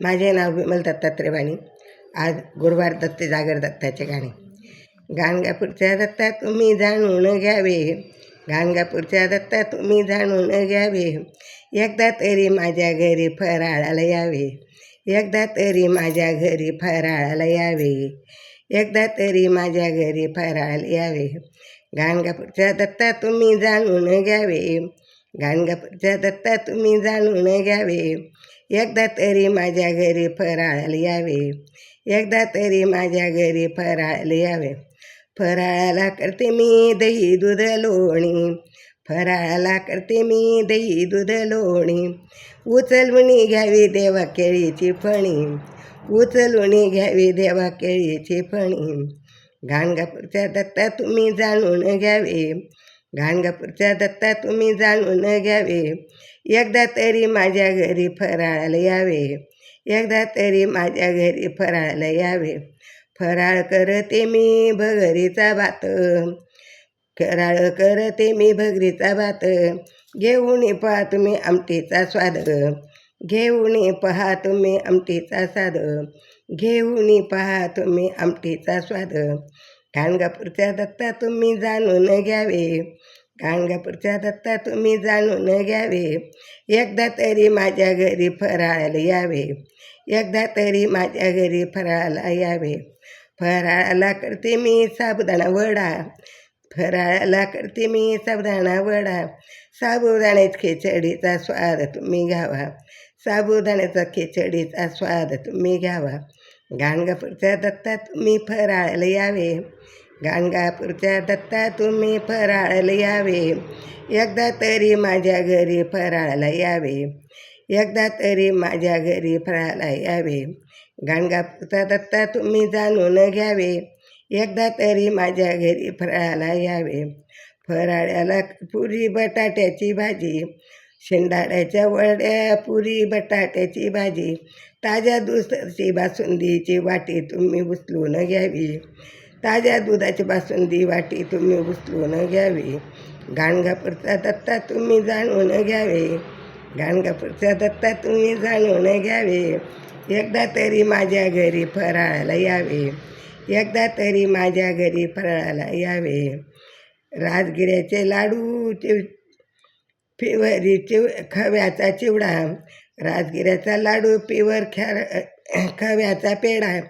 माझे नाव विमल दत्तात्रय वाणी. आज गुरुवार दत्त जागर दत्ताचे गाणे. गाणगापूरच्या दत्ता तुम्ही जाणून घ्यावे. गाणगापूरच्या दत्ता तुम्ही जाणून घ्यावे. एकदा तरी माझ्या घरी फराळाला यावे. एकदा तरी माझ्या घरी फराळाला यावे. एकदा तरी माझ्या घरी फराळाला यावे. गाणगापूरच्या दत्ता तुम्ही जाणून घ्यावे. गाणगापूरच्या दत्ता तुम्ही जाणून घ्यावे. एकदा तरी माझ्या घरी फराळ यावे. एकदा तरी माझ्या घरी फराळ यावे. फराळाला करते मी दही दूध लोणी. फराळाला करते मी दही दूध लोणी. उचलवणी घ्यावी देवा केळीची फणी. उचलवणी घ्यावी देवा केळीची फणी. गाणगापूरच्या दत्ता तुम्ही जाणून घ्यावे. गाणगापूरच्या दत्ता तुम्ही जाणून घ्यावे. एकदा तरी माझ्या घरी फराळाला यावे. एकदा तरी माझ्या घरी फराळाला यावे. फराळ करते मी भगरीचा भात. फराळ करते मी भगरीचा भात. घेऊन पहा तुम्ही आमटीचा स्वाद. घेऊन पहा तुम्ही आमटीचा स्वाद. घेऊन पहा तुम्ही आमटीचा स्वाद. गाणगापूरच्या दत्ता तुम्ही जाणून घ्यावे. गाणगापूरच्या दत्ता तुम्ही जाणून घ्यावे. एकदा तरी माझ्या घरी फराळाला यावे. एकदा तरी माझ्या घरी फराळाला यावे. फराळाला करते मी साबुदाणा वडा. फराळाला करते मी साबुदाणा वडा. साबुदाण्यात खिचडीचा स्वाद तुम्ही घ्यावा. साबुदाण्याचा खिचडीचा स्वाद तुम्ही घ्यावा. गाणगापूरच्या दत्ता तुम्ही फराळाला यावे. गाणगापूरच्या दत्ता तुम्ही फराळाला यावे. एकदा तरी माझ्या घरी फराळाला यावे. एकदा तरी माझ्या घरी फराळाला यावे. गाणगापूरचा दत्ता तुम्ही जाणून घ्यावे. एकदा तरी माझ्या घरी फराळाला यावे. फराळ्याला पुरी बटाट्याची भाजी. शेंडाळ्याच्या वड्या पुरी बटाट्याची भाजी ताज्या दुधाची बासुंदीची वाटी तुम्ही उचलून घ्यावी. ताज्या दुधाची बासुंदी वाटी तुम्ही उचलून घ्यावी. गाणगापूरचा दत्ता तुम्ही जाणून घ्यावे. गाणगापूरचा दत्ता तुम्ही जाणून घ्यावे. एकदा तरी माझ्या घरी फराळाला यावे. एकदा तरी माझ्या घरी फराळाला यावे. राजगिऱ्याचे लाडू चिव पिवरी चिव खव्याचा चिवडा राजगिऱ्याचा लाडू पिवर ख्या खव्याचा पेढा.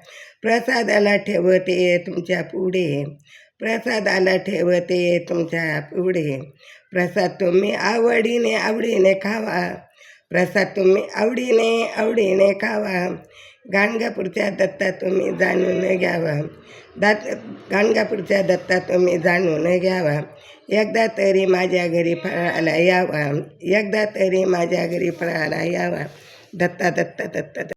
प्रसादाला ठेवते तुमच्यापुढे. प्रसादाला ठेवते तुमच्यापुढे. प्रसाद तुम्ही आवडीने आवडीने खावा. प्रसाद तुम्ही आवडीने आवडीने खावा. गाणगापूरच्या दत्ता तुम्ही जाणून घ्यावा. दात गाणगापूरच्या दत्ता तुम्ही जाणून घ्यावा. एकदा तरी माझ्या घरी फळाला यावा. एकदा तरी माझ्या घरी फळाला यावा. दत्ता दत्ता दत्ता